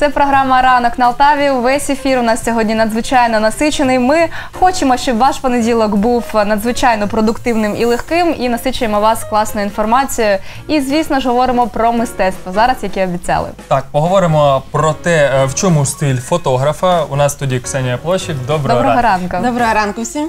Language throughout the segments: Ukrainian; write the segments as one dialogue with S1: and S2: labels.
S1: Це програма Ранок на Алтаві. Весь ефір у нас сьогодні надзвичайно насичений. Ми хочемо, щоб ваш понеділок був надзвичайно продуктивним і легким, і насичуємо вас класною інформацією. І, звісно ж, говоримо про мистецтво зараз, як і обіцяли.
S2: Так, поговоримо про те, е, в чому стиль фотографа. У нас тоді Ксенія Площик. Доброго,
S1: Доброго
S2: ранку.
S3: Доброго ранку всім.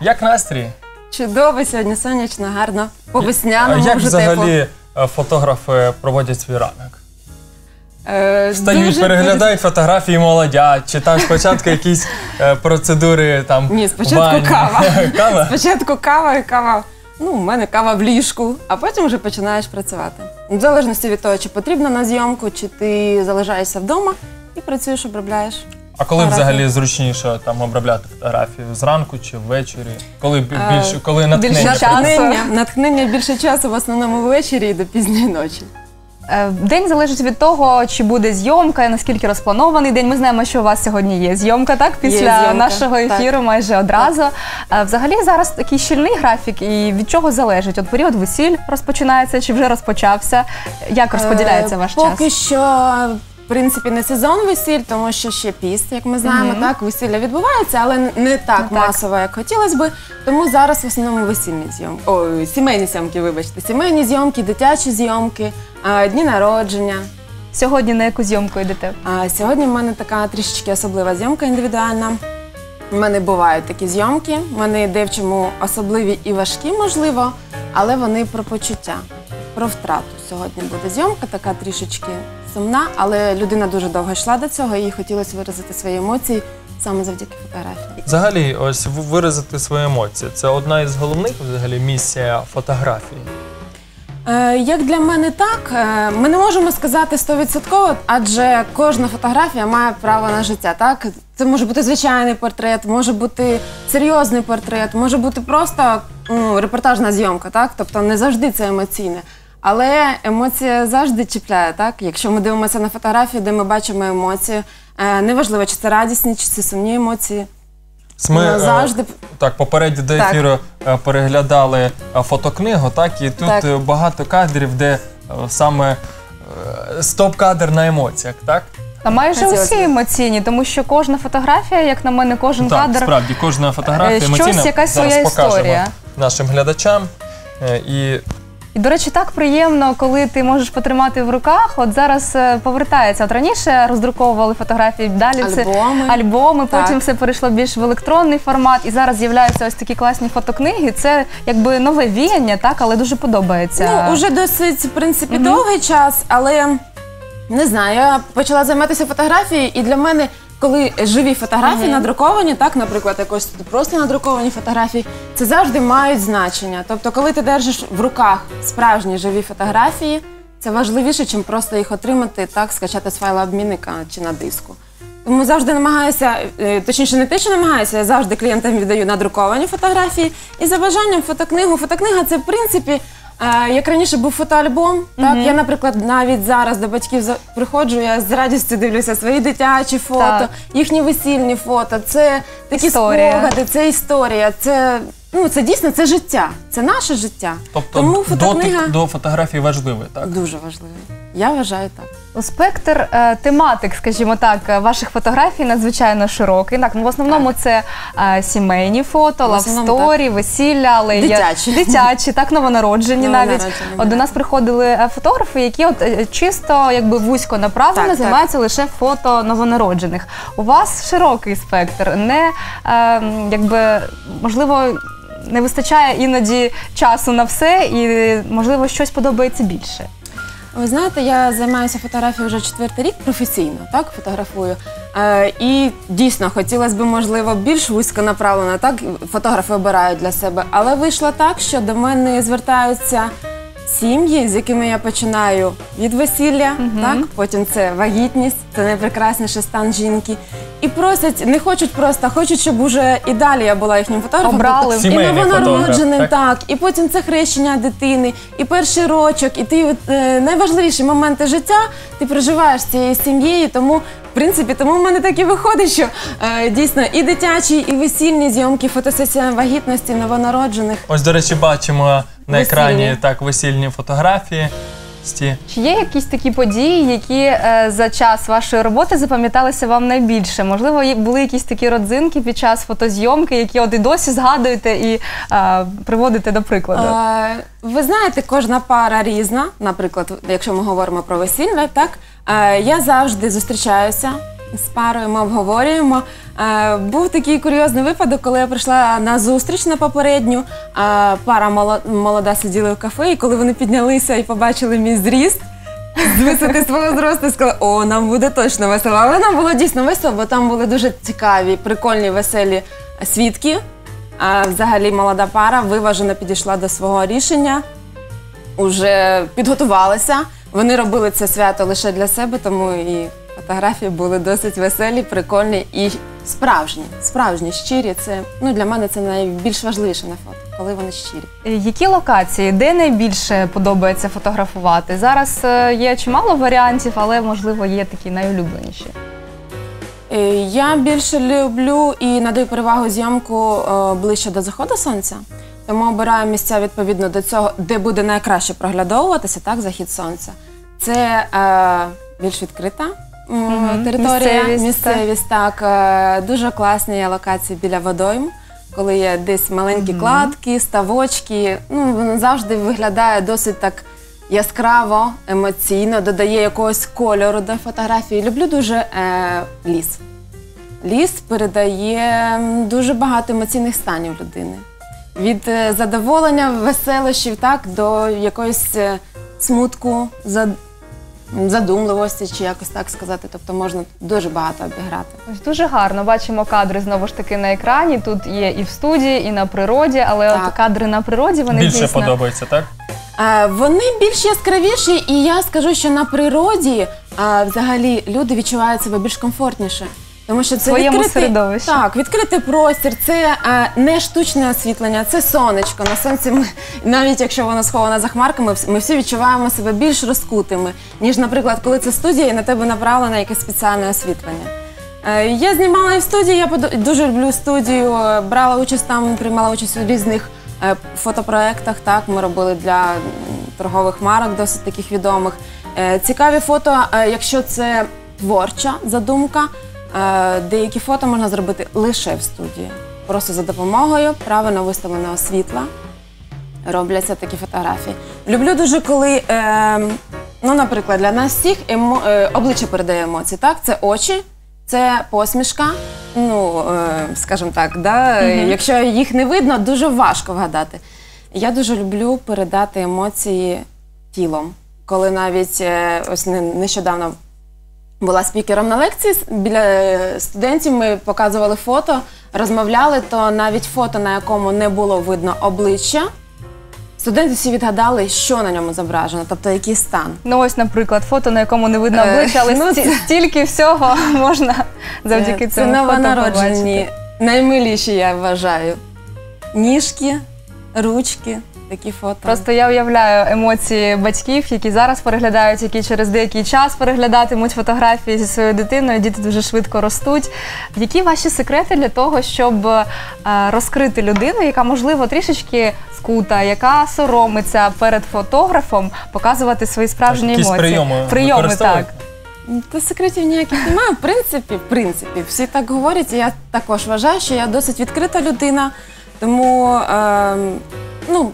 S2: Як настрій?
S3: Чудово сьогодні, сонячно, гарно, по
S2: А
S3: весняному
S2: як
S3: вже
S2: взагалі е, фотографи проводять свій ранок?
S3: Е,
S2: Стають,
S3: дуже-
S2: переглядають фотографії молодят, чи там спочатку якісь е, процедури там.
S3: Ні, спочатку
S2: ванні?
S3: кава.
S2: Кава?
S3: Спочатку кава і кава. Ну, у мене кава в ліжку, а потім вже починаєш працювати. В залежності від того, чи потрібно на зйомку, чи ти залишаєшся вдома і працюєш, обробляєш.
S2: А коли
S3: Фотографії.
S2: взагалі зручніше там обробляти фотографії? Зранку чи ввечері? Коли
S3: Е,
S2: більше, коли натхнення?
S1: більше.
S3: Натхнення, натхнення більше часу в основному ввечері і до пізньої ночі.
S1: Е, День залежить від того, чи буде зйомка, наскільки розпланований день. Ми знаємо, що у вас сьогодні є зйомка, так? Після
S3: зйомка,
S1: нашого
S3: так.
S1: ефіру майже одразу. Е, Взагалі зараз такий щільний графік, і від чого залежить? От період весіль розпочинається чи вже розпочався? Як розподіляється
S3: Е,
S1: ваш
S3: Поки
S1: час?
S3: що, в принципі, не сезон весіль, тому що ще піст, як ми знаємо,
S1: Мгм.
S3: так, весілля відбувається, але не- так
S1: Не так.
S3: масово, як хотілося би. Тому зараз в основному весільні зйомки. Ой, сімейні зйомки, вибачте. Сімейні зйомки, дитячі зйомки, а, дні народження.
S1: Сьогодні на яку зйомку йдете?
S3: А сьогодні в мене така трішечки особлива зйомка індивідуальна. У мене бувають такі зйомки. У мене йде в чому особливі і важкі, можливо, але вони про почуття, про втрату. Сьогодні буде зйомка, така трішечки сумна, але людина дуже довго йшла до цього і їй хотілося виразити свої емоції саме завдяки фотографії.
S2: Взагалі, ось виразити свої емоції. Це одна із головних взагалі місія фотографії.
S3: Е, Як для мене так, Е, ми не можемо сказати стовідсотково, адже кожна фотографія має право на життя. Так, це може бути звичайний портрет, може бути серйозний портрет, може бути просто ну, репортажна зйомка, так, тобто не завжди це емоційне. Але емоція завжди чіпляє, так? Якщо ми дивимося на фотографію, де ми бачимо емоцію, е, неважливо, чи це радісні, чи це сумні емоції.
S2: Ми е,
S3: завжди
S2: так попередньо до
S3: Так.
S2: ефіру е, переглядали е, фотокнигу, так і тут
S3: Так.
S2: е, багато кадрів, де е, саме е, стоп-кадр на емоціях, так?
S1: Та майже
S3: Хотілося
S1: усі
S3: б.
S1: емоційні, тому що кожна фотографія, як на мене, кожен
S2: так,
S1: кадр
S2: справді, кожна фотографія
S1: е, щось,
S2: емоційна.
S1: якась
S2: Зараз
S1: своя
S2: покажемо
S1: історія.
S2: нашим глядачам. Е, І
S1: І, до речі, так приємно, коли ти можеш потримати в руках. От зараз е, повертається. От раніше роздруковували фотографії, далі це
S3: Альбоми.
S1: альбоми,
S3: Так.
S1: потім все перейшло більш в електронний формат. І зараз з'являються ось такі класні фотокниги. Це якби нове віяння, так, але дуже подобається.
S3: Ну, уже досить, в принципі, довгий час, але не знаю, я почала займатися фотографією, і для мене, коли живі фотографії надруковані, так, наприклад, якось просто надруковані фотографії, це завжди мають значення. Тобто, коли ти держиш в руках справжні живі фотографії, це важливіше, ніж просто їх отримати, так, скачати з файла обмінника чи на диску. Тому завжди намагаюся, е, точніше, не те, що намагаюся, я завжди клієнтам віддаю надруковані фотографії. І за бажанням фотокнигу. Фотокнига це в принципі. Е, Як раніше був фотоальбом, так я, наприклад, навіть зараз до батьків за- приходжу, я з радістю дивлюся свої дитячі фото,
S1: Так.
S3: їхні весільні фото. Це такі
S1: Історія.
S3: спогади, це історія, це ну це дійсно це життя, це наше життя.
S2: тобто
S3: Тому фотокнига
S2: дотик до фотографії важливий, так?
S3: дуже важливий. Я вважаю так.
S1: Спектр е, тематик, скажімо так, е, ваших фотографій надзвичайно широкий. Так, ну в основному це е, сімейні фото,
S3: В основному,
S1: лавсторі, весілля, але
S3: Дитячі.
S1: є дитячі, так новонароджені навіть.
S3: Новонароджені,
S1: От до
S3: да.
S1: нас приходили е, фотографи, які от е, чисто якби вузько направлено
S3: Так, так.
S1: займаються лише фото новонароджених. У вас широкий спектр, не е, якби можливо. Не вистачає іноді часу на все, і можливо щось подобається більше.
S3: Ви знаєте, я займаюся фотографією вже четвертий рік професійно, так фотографую. Е, і дійсно хотілося б, можливо, більш вузько направлено, так фотографи обирають для себе. Але вийшло так, що до мене звертаються сім'ї, з якими я починаю від весілля, так потім це вагітність, це найпрекрасніший стан жінки. І просять, не хочуть просто, а хочуть, щоб уже і далі я була їхнім фотографом.
S1: Обрали.
S3: Тобто,
S2: Сімейний
S3: і новонародженим,
S2: фотограф, так?
S3: так, і потім це хрещення дитини, і перший рочок, і ти е, найважливіші моменти життя ти проживаєш з цією сім'єю. Тому, в принципі, тому в мене так і виходить, що е, дійсно і дитячі, і весільні зйомки, фотосесія вагітності новонароджених.
S2: Ось, до речі, бачимо на
S3: Весільні.
S2: екрані так весільні фотографії.
S1: Чи є якісь такі події, які е, за час вашої роботи запам'яталися вам найбільше? Можливо, є- були якісь такі родзинки під час фотозйомки, які от і досі згадуєте і е, приводите до прикладу?
S3: Е, Ви знаєте, кожна пара різна. Наприклад, якщо ми говоримо про весілля, так е, я завжди зустрічаюся з парою, ми обговорюємо. Е, Був такий курйозний випадок, коли я прийшла на зустріч на попередню. а Пара моло- молода сиділи в кафе, і коли вони піднялися і побачили мій зріст. З висоти свого зросту сказали, о, нам буде точно весело. Але нам було дійсно весело, бо там були дуже цікаві, прикольні, веселі свідки. А взагалі молода пара виважено підійшла до свого рішення, уже підготувалася. Вони робили це свято лише для себе, тому і фотографії були досить веселі, прикольні і справжні. Справжні, щирі. Це ну для мене це найбільш важливіше на фото, коли вони щирі.
S1: Е, Які локації, де найбільше подобається фотографувати? Зараз е, є чимало варіантів, але можливо є такі найулюбленіші.
S3: Е, Я більше люблю і надаю перевагу зйомку ближче до заходу сонця. Тому обираю місця відповідно до цього, де буде найкраще проглядовуватися, так, захід сонця. Це е, більш відкрита
S1: Мгм.
S3: територія,
S1: Місцевість,
S3: місцевість, так. Е, дуже класні є локації біля водойм, коли є десь маленькі кладки, ставочки. Ну, воно завжди виглядає досить так яскраво, емоційно, додає якогось кольору до фотографії. Люблю дуже е, ліс. Ліс передає м, дуже багато емоційних станів людини. Від е, задоволення, веселощів, так, до якоїсь е, смутку, зад- задумливості, чи якось так сказати. Тобто можна дуже багато обіграти.
S1: Ось дуже гарно бачимо кадри знову ж таки на екрані. Тут є і в студії, і на природі, але
S3: Так.
S1: от кадри на природі вони
S2: Більше
S1: дійсно
S2: подобається, так?
S3: Е, Вони більш яскравіші, і я скажу, що на природі е, взагалі люди відчувають себе більш комфортніше. Тому що це
S1: своєму
S3: відкритий,
S1: середовищі.
S3: Так, відкритий простір, це е, не штучне освітлення, це сонечко. На сонці ми, навіть якщо воно сховане за хмарками, вс- ми всі відчуваємо себе більш розкутими, ніж, наприклад, коли це студія і на тебе направлено якесь спеціальне освітлення. Е, Я знімала і в студії, я подо- дуже люблю студію, е, брала участь там, приймала участь у різних е, фотопроектах. Так, ми робили для м, торгових марок, досить таких відомих. Е, Цікаві фото, е, якщо це творча задумка, деякі фото можна зробити лише в студії. Просто за допомогою правильно виставленого світла робляться такі фотографії. Люблю дуже, коли, е, ну, наприклад, для нас всіх емо, е, обличчя передає емоції. Так, це очі, це посмішка. Ну, е, скажімо так, да? якщо їх не видно, дуже важко вгадати. Я дуже люблю передати емоції тілом. Коли навіть е, ось не- нещодавно була спікером на лекції біля е, студентів. Ми показували фото, розмовляли, то навіть фото, на якому не було видно обличчя, студенти всі відгадали, що на ньому зображено, тобто який стан.
S1: Ну ось, наприклад, фото, на якому не видно
S3: Е,
S1: обличчя, але
S3: ну,
S1: сті- стільки всього можна завдяки
S3: це, це
S1: цьому фото
S3: новонароджені,
S1: побачити.
S3: наймиліші, я вважаю. Ніжки, ручки, такі фото.
S1: Просто я уявляю емоції батьків, які зараз переглядають, які через деякий час переглядатимуть фотографії зі своєю дитиною. Діти дуже швидко ростуть. Які ваші секрети для того, щоб е, розкрити людину, яка можливо трішечки скута, яка соромиться перед фотографом, показувати свої справжні
S2: Якісь
S1: емоції?
S2: прийоми
S1: прийоми так.
S3: Та секретів ніяких немає. В принципі, в принципі, всі так говорять. і Я також вважаю, що я досить відкрита людина. Тому ем, ну,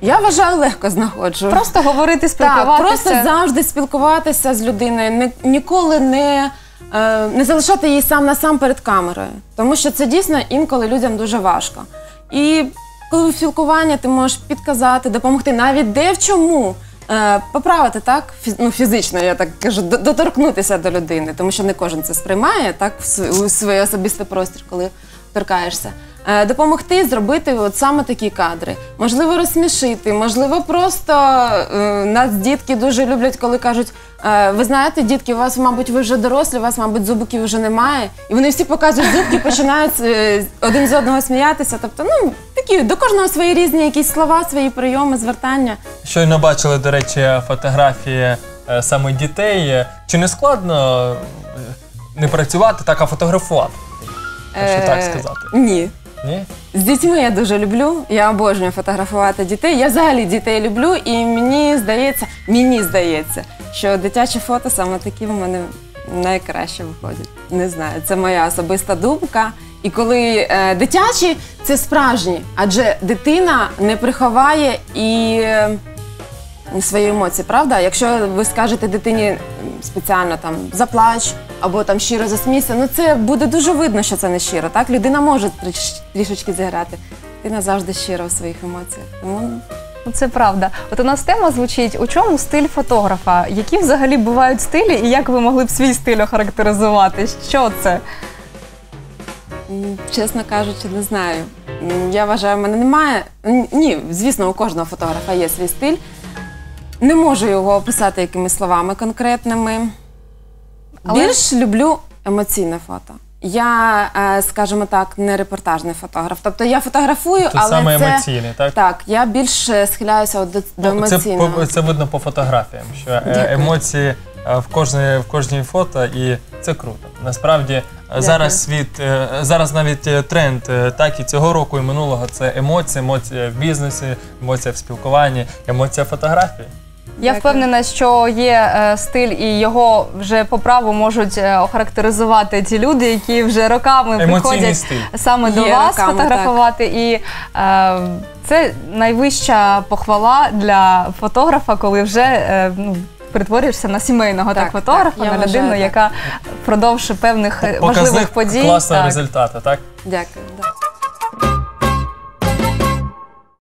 S3: я вважаю, легко знаходжу.
S1: Просто говорити,
S3: так,
S1: спілкуватися.
S3: просто завжди спілкуватися з людиною, не, ніколи не, е, не залишати її сам на сам перед камерою. Тому що це дійсно інколи людям дуже важко. І коли в спілкуванні ти можеш підказати, допомогти навіть де в чому. Е, поправити так, фіз- ну, фізично, я так кажу, доторкнутися до людини, тому що не кожен це сприймає так, в св- у свій особистий простір, коли торкаєшся. Е, допомогти зробити от саме такі кадри. Можливо, розсмішити, можливо, просто е, нас дітки дуже люблять, коли кажуть: е, ви знаєте, дітки, у вас, мабуть, ви вже дорослі, у вас, мабуть, зубиків вже немає. І вони всі показують зубки, починають е, один з одного сміятися. Тобто, ну такі до кожного свої різні якісь слова, свої прийоми, звертання.
S2: Щойно бачили, до речі, фотографії е, саме дітей. Чи не складно е, не працювати, так, а фотографувати? Якщо так сказати.
S3: Ні. З дітьми я дуже люблю. Я обожнюю фотографувати дітей. Я взагалі дітей люблю, і мені здається, мені здається, що дитячі фото саме такі в мене найкраще виходять. Не знаю, це моя особиста думка. І коли е, дитячі, це справжні, адже дитина не приховає і свої емоції, правда? Якщо ви скажете дитині спеціально там заплач або там щиро засмійся, ну це буде дуже видно, що це не щиро. Так людина може тріш- трішечки зіграти. Дитина завжди щира в своїх емоціях. Тому
S1: Ну, Це правда. От у нас тема звучить: у чому стиль фотографа? Які взагалі бувають стилі, і як ви могли б свій стиль охарактеризувати? Що це?
S3: м, чесно кажучи, не знаю. М, Я вважаю, в мене немає. Н- Ні, звісно, у кожного фотографа є свій стиль. Не можу його описати якимись словами конкретними.
S1: Але-
S3: Більш люблю емоційне фото. Я, е, скажімо так, не репортажний фотограф. Тобто я фотографую,
S2: Тут
S3: але
S2: саме
S3: це...
S2: емоційне, так?
S3: Так, я більш е, схиляюся от до, до
S2: Ну, це,
S3: емоційного.
S2: по- це видно по фотографіям, що е,
S3: Дякую.
S2: емоції е, в кожній, в кожній фото, і це круто. Насправді е, зараз світ, е, зараз навіть е, тренд, е, так і цього року, і минулого це емоції, емоція в бізнесі, емоція в спілкуванні, емоція фотографії.
S1: Я
S3: Дякую.
S1: впевнена, що є е, стиль, і його вже по праву можуть е, охарактеризувати ті люди, які вже роками
S2: Емоційний
S1: приходять
S2: стиль.
S1: саме до
S3: Є
S1: вас
S3: роками,
S1: фотографувати. І е, це найвища похвала для фотографа, коли вже е, ну, перетворюєшся на сімейного так,
S3: Так,
S1: фотографа,
S3: так, я
S1: на
S3: вважаю,
S1: людину,
S3: так.
S1: яка впродовж певних е,
S2: Показник
S1: важливих подій.
S2: класного
S1: так,
S2: результату, так?
S3: Дякую.